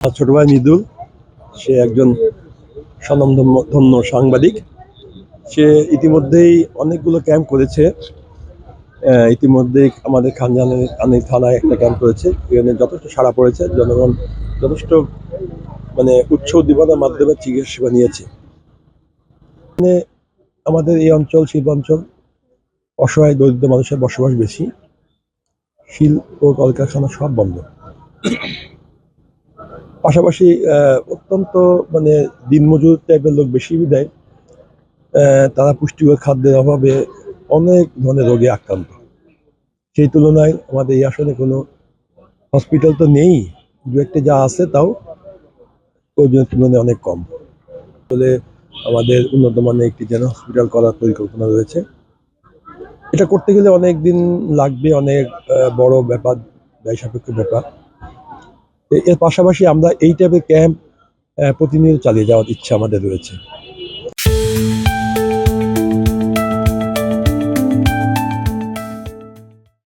আমার ছোট ভাই মৃদুল, সে একজন স্বনামধন্য সাংবাদিক। সে ইতিমধ্যেই অনেকগুলো ক্যাম্প করেছে। ইতিমধ্যেই আমাদের খানজানের আনি থানায় একটা ক্যাম্প করেছে। এখানে যথেষ্ট সাড়া পড়েছে। জনগণ যথেষ্ট মানে উচ্চ উদ্দীপনার মাধ্যমে চিকিৎসা সেবা নিয়েছে। মানে আমাদের এই অঞ্চল শিল্পাঞ্চল অসহায় দরিদ্র মানুষের বসবাস বেশি। শিল্প কলকারখানা সব বন্ধ। পাশাপাশি অত্যন্ত মানে দিনমজুর টাইপের লোক বেশি আহ, তারা পুষ্টিকর খাদ্যের অভাবে অনেক ধরনের রোগে আক্রান্ত। সেই তুলনায় আমাদের এই আসনে কোনো হসপিটাল তো নেই দু একটা যা আছে তাও প্রয়োজনের তুলনায় অনেক কম। বলে আমাদের উন্নত মানের একটি যেন হসপিটাল করার পরিকল্পনা রয়েছে। এটা করতে গেলে অনেক দিন লাগবে অনেক বড় ব্যাপার ব্যয় সাপেক্ষ ব্যাপার। এর পাশাপাশি আমরা এই টাইপের ক্যাম্প প্রতিনিয়ত চালিয়ে যাওয়ার ইচ্ছা আমাদের রয়েছে।